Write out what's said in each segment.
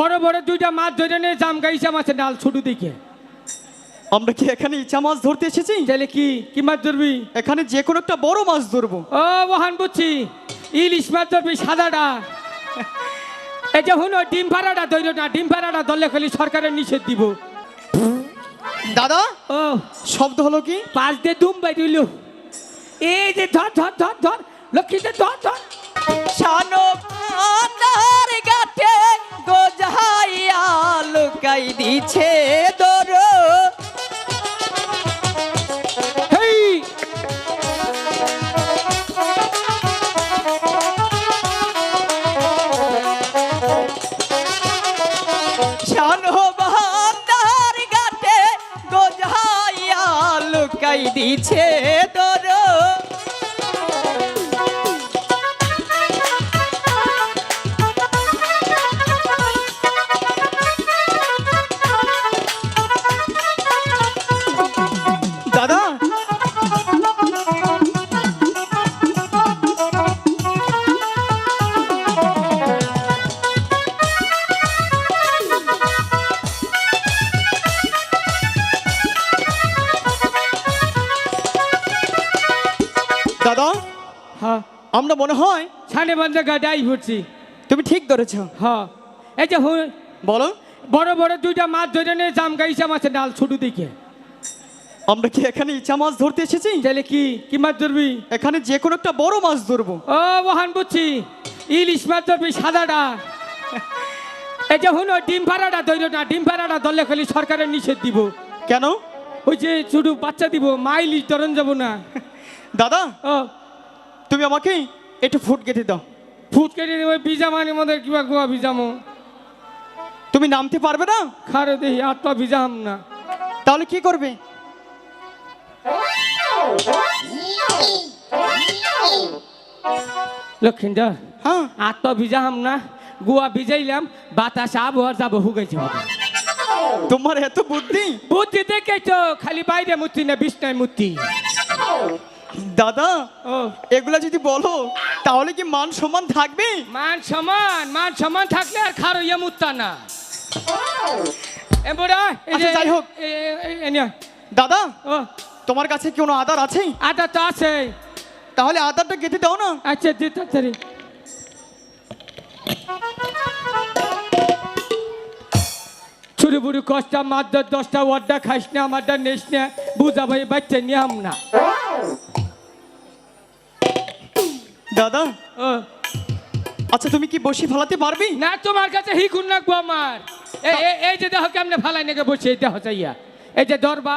বড় বড় দুইটা মাছ ধরে নিয়ে জাম গাইছে মাছের ডাল ছোট দিকে। আমরা কি এখানে ইচা মাছ ধরতে এসেছি? তাহলে কি কি মাছ ধরবি? এখানে যে কোনো একটা বড় মাছ ধরবো। ও মহান বুঝছি। ইলিশ মাছ ধরবি সাদাটা। এই যে হুনো ডিম ভাড়াটা ধরল না ডিম ভাড়াটা ধরলে খালি সরকারের নিষেধ দিব। দাদা ও। শব্দ হলো কি? পাঁচ দিয়ে দুম বাই দিল। এই যে ধর ধর ধর ধর লক্ষ্মীতে ধর ধর। শানো আনার গাঠে গোজাইয়া লুকাই দিছে দর আমরা মনে হয় ছানে বন্ধে গাডাই ভরছি তুমি ঠিক ধরেছ হ্যাঁ এই যে বলো। বড় বড় দুইটা মাছ ধরে নিয়ে জাম গাইছে মাছের ডাল ছোট দিকে। আমরা কি এখানে ইচা মাছ ধরতে এসেছি? তাহলে কি কি মাছ ধরবি? এখানে যে কোনো একটা বড় মাছ ধরবো। ও মহান বুঝছি। ইলিশ মাছ ধরবি সাদাটা। এই যে হুনো ডিম ভাড়াটা ধরল না ডিম ভাড়াটা ধরলে খালি সরকারের নিষেধ দিব। কেন? ওই যে ছোট বাচ্চা দিব মা ইলিশ ধরন যাব না। দাদা তুমি আমাকে একটু ফুট কেটে দাও। ফুট কেটে ওই বিজামানের মধ্যে কিবা গোয়া বিজামো তুমি নামতে পারবে না? খারে দেহি আর তো বিজাম না। তাহলে কি করবে? লক্ষিন্দর হ্যাঁ। আর তো ভিজাম না গোয়া ভিজাইলাম বাতাস আবহাওয়া যাব হুগাইছে তোমার এত বুদ্ধি? বুদ্ধি দেখে তো খালি বাইরে মূর্তি না বিষ্ণায় মূর্তি দাদা এগুলা যদি বলো তাহলে কি মান সম্মান থাকবে? মান সমান মান সমান থাকলে আর খারো ইয়ে মুত্তা না। আচ্ছা, যাই হোক। দাদা তোমার কাছে কি কোনো আদার আছে? আটা তো আছে। তাহলে আদারটা কেটে দাও না। আচ্ছা দিতে তাড়াতাড়ি। ছুরি বুড়ি কষ্টা মাদ্দার দশটা ওয়ার্ডা খাইস না আমারটা নেস না বুঝা ভাই বাচ্চা নিয়াম না। দাদা? আচ্ছা তুমি কি বসি ফালাতে পারবি? না তোমার কাছে হি হিকুন রাখব আমার। এই যে দেহ কেমনে ফালাই নাকি বসে এই দেহ চাইয়া। এই যে দরবা।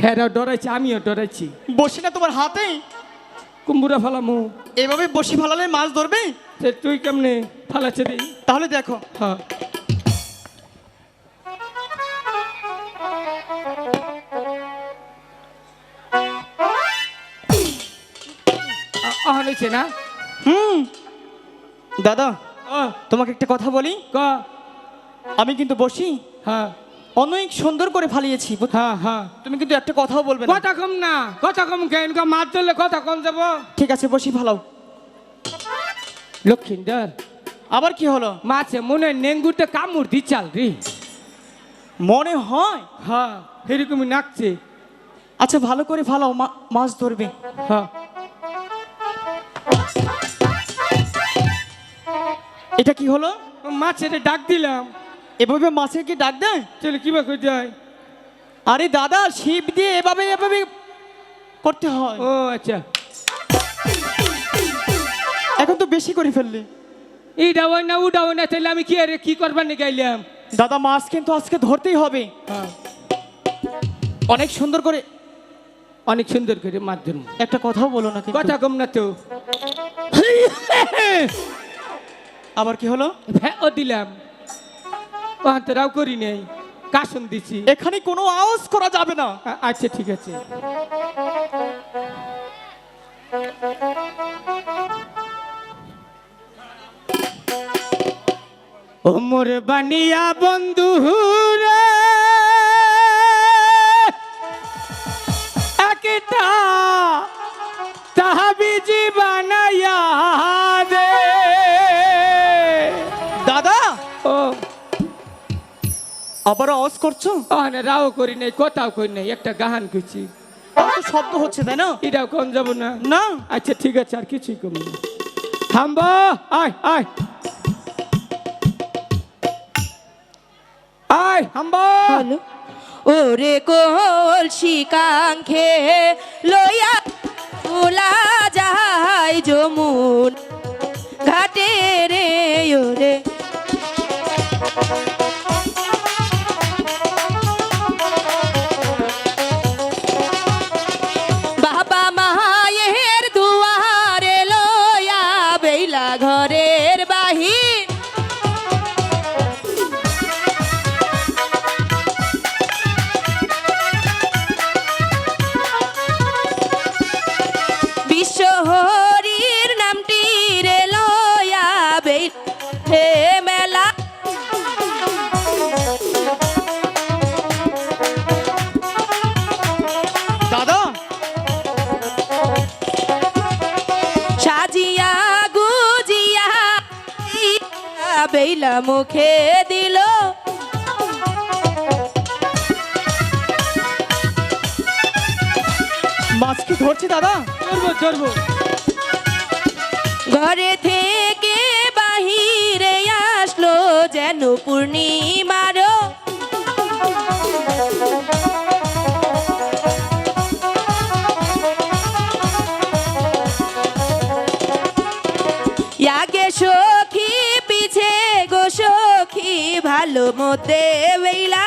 হ্যাঁ ডরাইছি আমিও ডরাইছি। বসি না তোমার হাতে? কুম্বুরা ফালামু। এভাবে বসি ফেলালে মাছ ধরবে? তুই কেমনে ফালাচ্ছে দিই তাহলে দেখো। হ্যাঁ। হয়েছে না? হুম। দাদা তোমাকে একটা কথা বলি? ক? আমি কিন্তু বসি। হ্যাঁ। অনেক সুন্দর করে ফালিয়েছি। হ্যাঁ হ্যাঁ। তুমি কিন্তু একটা কথাও বলবে না। কথা কম না। কথা কম কেন? মাছ ধরলে কথা কম যাব। ঠিক আছে বসি ফালাও। লক্ষিন্দর। আবার কি হলো? মাছে মনে হয় নেঙ্গুতে কামড় দি চাল রে। মনে হয়? হ্যাঁ এরকমই নাকছে। আচ্ছা ভালো করে ফালাও মা- মাছ ধরবে। হ্যাঁ। এটা কি হলো? মাছ মাছের ডাক দিলাম। এভাবে মাছে কি ডাক দেয়? চলে কিবা করে যায় আরে দাদা শিব দিয়ে এভাবে এভাবে করতে হয়। ও আচ্ছা। এখন তো বেশি করে ফেললি। এই ওই না উডা ওই না তাহলে আমি কি আরে কি করবার নিয়ে গাইলাম দাদা মাছ কিন্তু আজকে ধরতেই হবে। হ্যাঁ। অনেক সুন্দর করে অনেক সুন্দর করে ধরবো। একটা কথাও বলো না। কথা কম না তো। আবার কি হলো? হ্যাঁ ও দিলাম ও করি নেই কাশন দিছি। এখানে কোনো আওয়াজ করা যাবে না। আচ্ছা ঠিক আছে। ওমর বানিয়া বন্ধু রে একটা আবার আওয়াজ করছ? রাও করি নাই কোথাও করি নাই একটা গাহান তাও শব্দ হচ্ছে তাই না? এটাও কম যাব না। না? আচ্ছা ঠিক আছে আর কিছুই কম না। থামবা আয় আয়। আয় হাম্বা হ্যালো ওরে কলসি লইয়া তোলা যায় যমুন ঘাটে রে ওরে। বেইলা মুখে দিল। মাছ কি ধরছি দাদা? চড়বো চড়বো ঘরে থেকে বাহিরে আসলো যেন পূর্ণিমারও ভালো মতে বেলা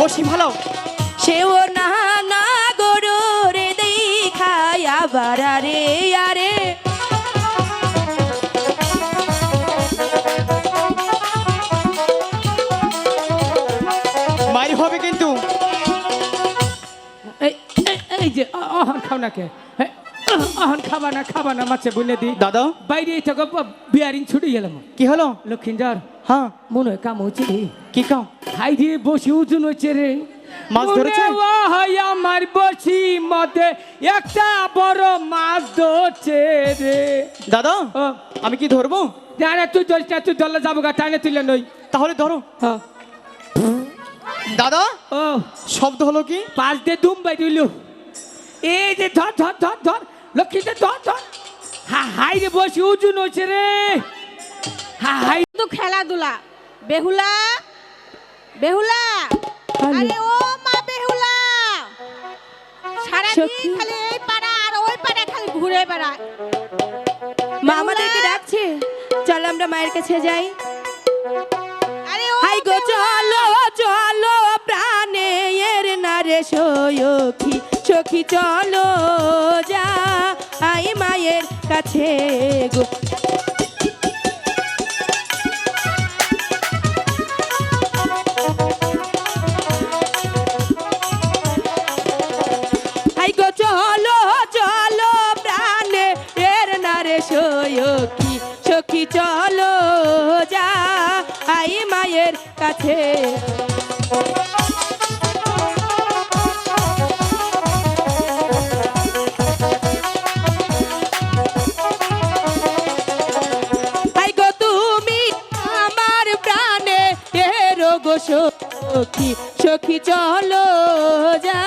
বসি ভালো। সেও না নাগর রে দেখাই আবার আরে আরে। মার হবে কিন্তু। এই যে অহন খাও না কে? খাবা না খাবা না মাছে বুনে দি। দাদা? বাইরে থেকে বিয়ারিং ছুটে গেলাম। কি হলো? লক্ষিন্দর হ্যাঁ মনে হয় কাম হচ্ছে। রে কি কাও হাই দিয়ে বসি উজুন হচ্ছে রে। মাছ ধরেছে? আমার বসি মতে একটা বড় মাছ ধরছে রে। দাদা আমি কি ধরবো? না না তুই ধরিস না তুই ধরলে যাব গা টানে তুলে নই। তাহলে ধরো। হ্যাঁ। দাদা ও। শব্দ হলো কি? পাঁচ দিয়ে দুম বাই দিল। এই যে ধর ধর ধর ধর লক্ষ্মীতে ধর ধর। হা হাই রে বসি উজুন হচ্ছে রে। হাই। খেলাধুলা। বেহুলা বেহুলা। আরে ও মা বেহুলা। সারাদিন সখী। খালি এই পাড়া আর ওই পাড়া খালি ঘুরে বেড়ায়। মা আমাদেরকে ডাকছে। চল আমরা মায়ের কাছে যাই। আরে হাই গো চলো চলো প্রাণে এর নারে সখী সখী চলো যা। আই মায়ের কাছে গো। কাছে সখী। সখী চলো যা।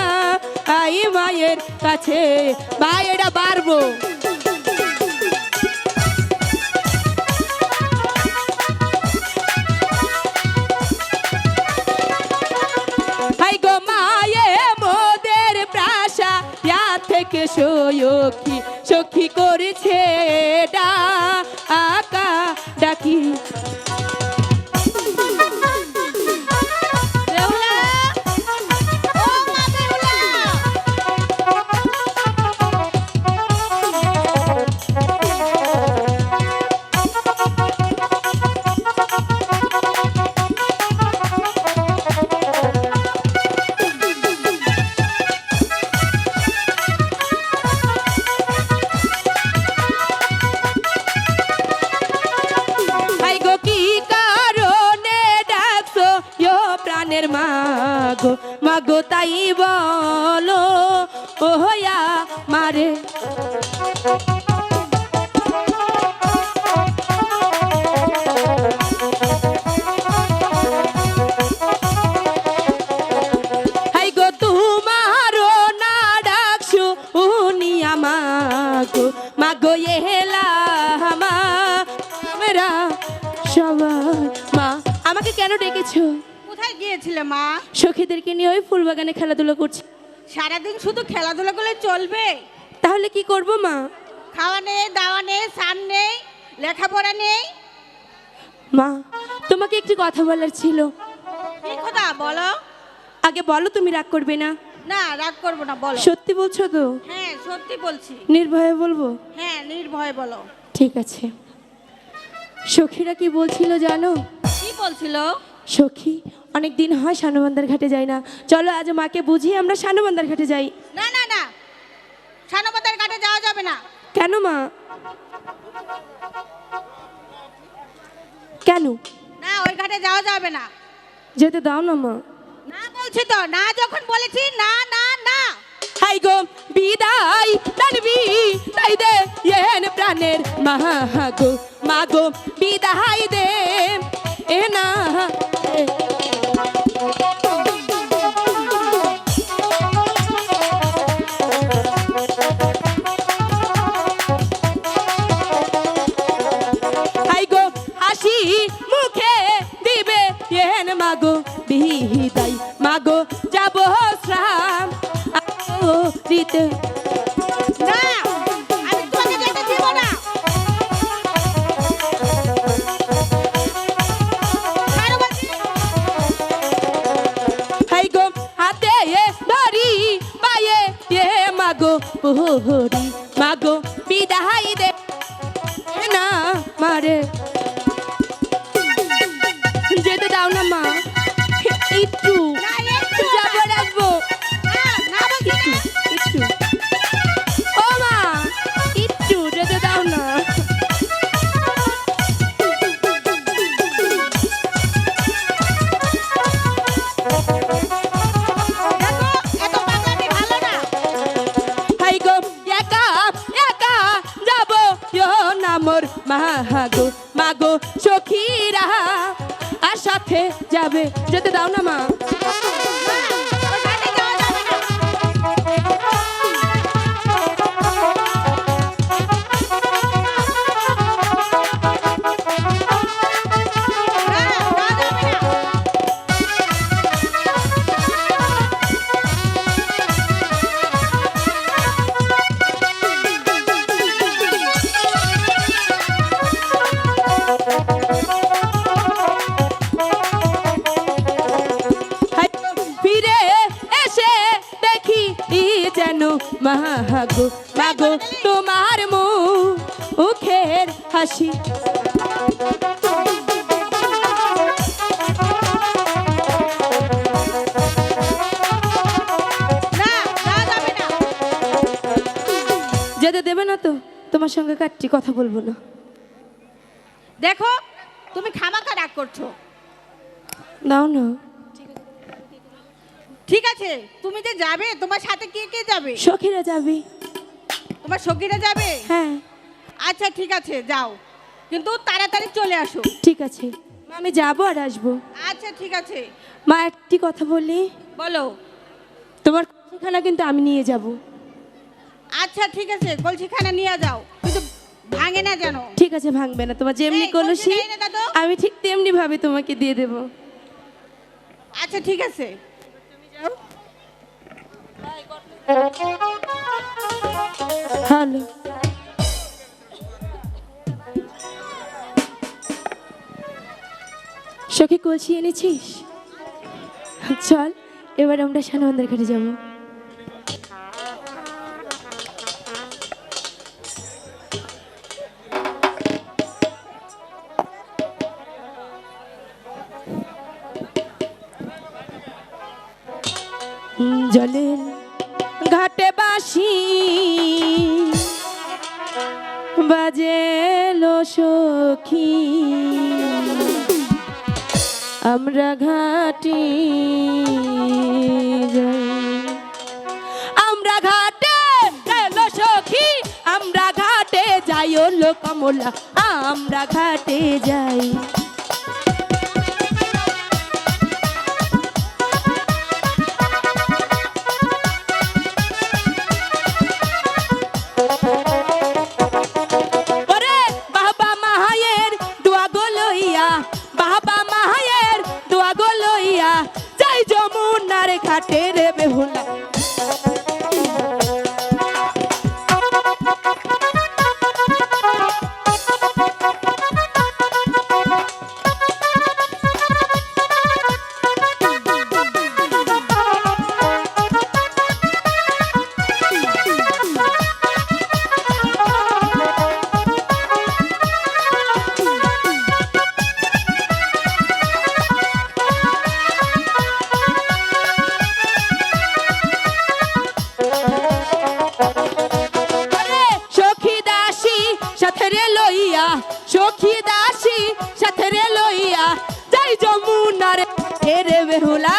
আই মায়ের কাছে ভাই এটা মাগো এহেলা মা আমরা সবাই মা। আমাকে কেন ডেকেছো? কোথায় গিয়েছিলে মা? সখীদেরকে নিয়ে ওই ফুল বাগানে খেলাধুলা করছি। সারাদিন শুধু খেলাধুলা করলে চলবে? তাহলে কি করব মা? খাওয়া নেই দাওয়া নেই সান নেই লেখাপড়া নেই। মা তোমাকে একটি কথা বলার ছিল। কি কথা? বলো। আগে বলো তুমি রাগ করবে না? না রাগ করব না বলো। সত্যি বলছো তো? হ্যাঁ সত্যি বলছি। নির্ভয়ে বলব? হ্যাঁ নির্ভয়ে বলো। ঠিক আছে। সখীরা কি বলছিল জানো? কি বলছিল? সখী অনেক দিন হয় সানুবান্দার ঘাটে যাই না। চলো আজ মাকে বুঝিয়ে আমরা সানুবান্দার ঘাটে যাই। না না না সানপাতার ঘাটে যাওয়া যাবে না। কেন মা? কেন? না ওই ঘাটে যাওয়া যাবে না। যেতে দাও না মা। না বলছি তো না যখন বলেছি না না না। হাই গো বিদায় দানবি তাই দে এন প্রাণের মাগো মাগো বিদায় দে এ না মাগো মাগো সখীরা আর সাথে যাবে যেতে দাও না মা। মাগো মাগো তোমার মুখের হাসি। যেতে দেবে না তো তোমার সঙ্গে কাটটি কথা বলব না। দেখো তুমি খামাখা রাগ করছ। দাও না। আছে? তুমি যে যাবে তোমার সাথে কে কে যাবে? সখীরা যাবে। তোমার সখীরা যাবে? হ্যাঁ। আচ্ছা ঠিক আছে যাও। কিন্তু তাড়াতাড়ি চলে আসো। ঠিক আছে। মা, আমি যাব আর আসব। আচ্ছা ঠিক আছে। মা একটি কথা বলি। বলো। তোমার কলসিখানা কিন্তু আমি নিয়ে যাব। আচ্ছা ঠিক আছে কলসিখানা নিয়ে যাও। কিন্তু ভাঙে না যেন। ঠিক আছে ভাঙবে না। তোমার যেমনি এই, কলসি কলসি নেই রে দাদু? আমি ঠিক তেমনি ভাবে তোমাকে দিয়ে দেব। আচ্ছা ঠিক আছে। হ্যালো। সখী কলসি এনেছিস? চল এবার আমরা সানন্দের ঘাটে যাব। যাই কমলা আমরা ঘাটে যাই। ঘাটে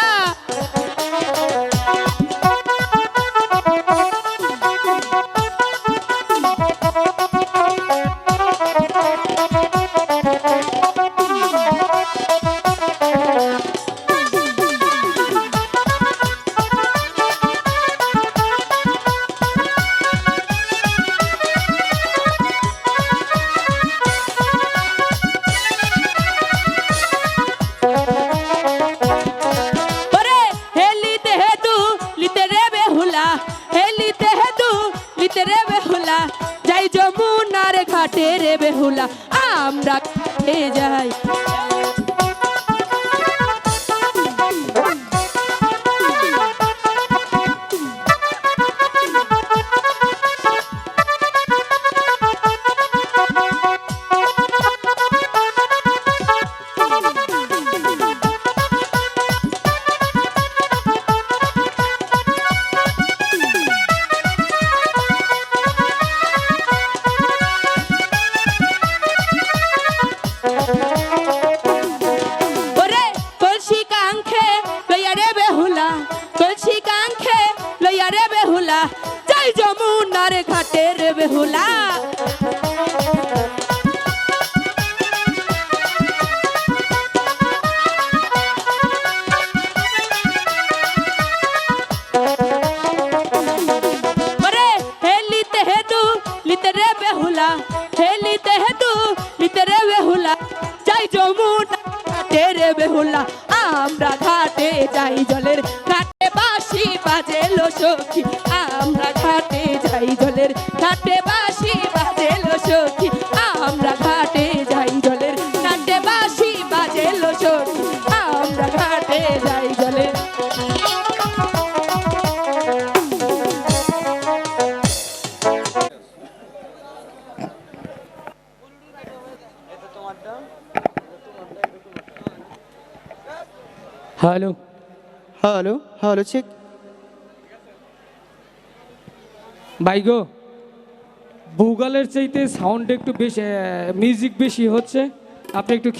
যাই যমুনার ঘাটে রে বেহুলা আমরা যাই? বেহুলা। যাই যমুনার ঘাটে রে বেহুলা। আমরা ঘাটে যাই জলের। ঘাটে বাসি বাজেলো সখী। আমরা ঘাটে যাই জলের ঘাটে বাসি বাজেলো সখী। আমরা ঘাটে যাই জলের ঘাটে বাসি বাজেলো সখী। আমরা ঘাটে যাই জলের। হ্যালো। হ্যালো হ্যালো চেক বাইগো ভূগোলের চাইতে সাউন্ড একটু বেশি মিউজিক বেশি হচ্ছে। আপনি একটু